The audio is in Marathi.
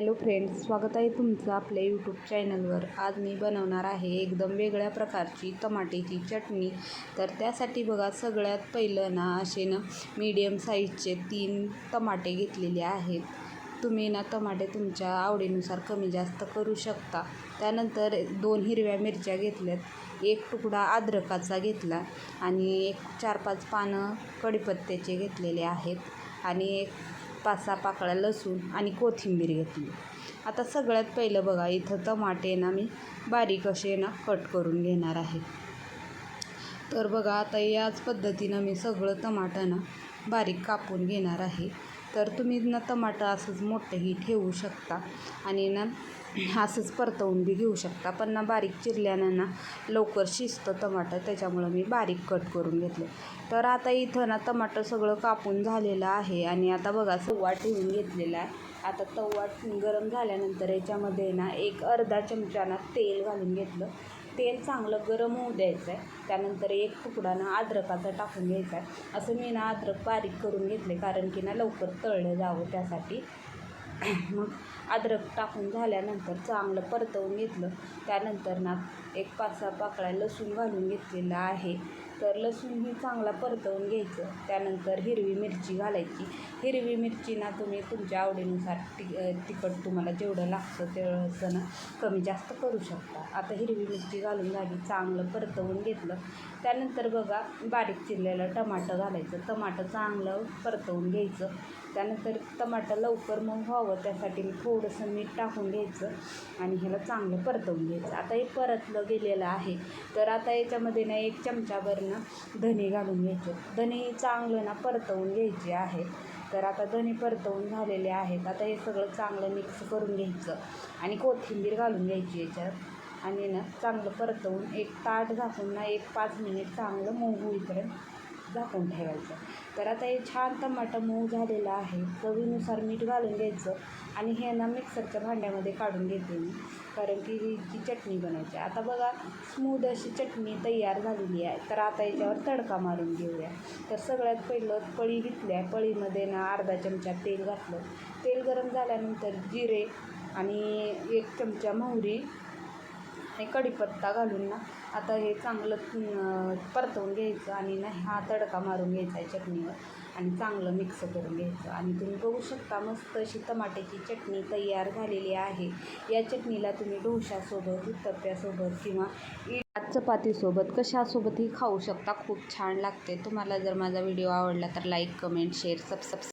हॅलो फ्रेंड्स स्वागत आहे तुमचं आपल्या यूट्यूब चॅनलवर आज मी बनवणार आहे एकदम वेगळ्या प्रकारची टमाट्याची चटणी. तर त्यासाठी बघा सगळ्यात पहिलं ना असे ना मीडियम साईजचे तीन टमाटे घेतलेले आहेत. तुम्ही ना टमाटे तुमच्या आवडीनुसार कमी जास्त करू शकता. त्यानंतर दोन हिरव्या मिरच्या घेतल्यात एक तुकडा अद्रकाचा घेतला आणि एक चार पाच पानं कढीपत्त्याचे घेतलेले आहेत आणि एक पाच सहा पाकळ्या लसूण आणि कोथिंबीर घेतली. आता सगळ्यात पहिलं बघा इथं टमाटे ना मी बारीक असे ना कट करून घेणार आहे. तर बघा आता याच पद्धतीनं मी सगळं टमाटं ना बारीक कापून घेणार आहे. तर तुम्ही ना टमाटर असंच मोठंही ठेवू शकता आणि ना असंच परतवून बी घेऊ शकता. पण ना बारीक चिरल्यानं ना लवकर शिजतं टमाटर त्याच्यामुळं मी बारीक कट करून घेतले. तर आता इथं ना टमाटर सगळं कापून झालेलं आहे आणि आता बघा सव्वा ठेवून घेतलेला आहे. आता तवा गरम झाल्यानंतर याच्यामध्ये ना एक अर्धा चमचा ना तेल घालून घेतलं. तेल चांगलं गरम होऊ द्यायचं आहे त्यानंतर एक तुकडा ना अद्रकाचा टाकून घ्यायचा आहे असं मी ना अद्रक बारीक करून घेतले कारण की ना लवकर तळलं जावं त्यासाठी. मग अद्रक टाकून झाल्यानंतर चांगलं परतवून घेतलं. त्यानंतर ना एक पाच सहा पाकळ्या लसूण घालून घेतलेला आहे. तर लसूण ही चांगला परतवून घ्यायचं. त्यानंतर हिरवी मिरची घालायची. हिरवी मिरची ना तुम्ही तुमच्या आवडीनुसार ति तिखट तुम्हाला जेवढं लागतं तेवढं ना कमी जास्त करू शकता. आता हिरवी मिरची घालून झाली चांगलं परतवून घेतलं. त्यानंतर बघा बारीक चिरलेलं टमाटर घालायचं. टमाटर चांगलं परतवून घ्यायचं. त्यानंतर टमाटर लवकर मग व्हावं त्यासाठी मी थोडंसं मीठ टाकून घ्यायचं आणि ह्याला चांगलं परतवून घ्यायचं. आता हे परतलं गेलेलं आहे. तर आता याच्यामध्ये ना एक चमचाभर ना धने घालून घ्यायचे. धने चांगलं ना परतवून घ्यायचे आहे तर आता धने परतवून झालेले आहेत. आता हे सगळं चांगलं मिक्स करून घ्यायचं. आणि कोथिंबीर घालून घ्यायची याच्यात. आणि ना चांगलं परतवून एक ताट झाकून ना एक पाच मिनिट चांगलं मऊ होईपर्यंत झाकून ठेवायचं. तर आता हे छान टमाटर मऊ झालेलं आहे. चवीनुसार मीठ घालून घ्यायचं आणि हे ना मिक्सरच्या भांड्यामध्ये काढून घेते मी कारण की ही चटणी बनायची आता बघा स्मूद अशी चटणी तयार झालेली आहे. तर आता याच्यावर तडका मारून घेऊया. तर सगळ्यात पहिलं पळी घेतली आहे पळीमध्ये ना अर्धा चमचा तेल घातलं. तेल गरम झाल्यानंतर जिरे आणि एक चमचा मोहरी आणि कढीपत्ता घालून ना आता हे चांगलं परतवून घ्यायचं आणि ना हा तडका मारून घ्यायचा आहे चटणीवर आणि चांगलं मिक्स करून घ्यायचं. आणि तुम्ही बघू शकता मस्त अशी टमाट्याची चटणी तयार झालेली आहे. या चटणीला तुम्ही डोशासोबत उत्तप्प्यासोबत किंवा चपातीसोबत कशासोबतही खाऊ शकता. खूप छान लागते. तुम्हाला जर माझा व्हिडिओ आवडला तर like comment share sub subscribe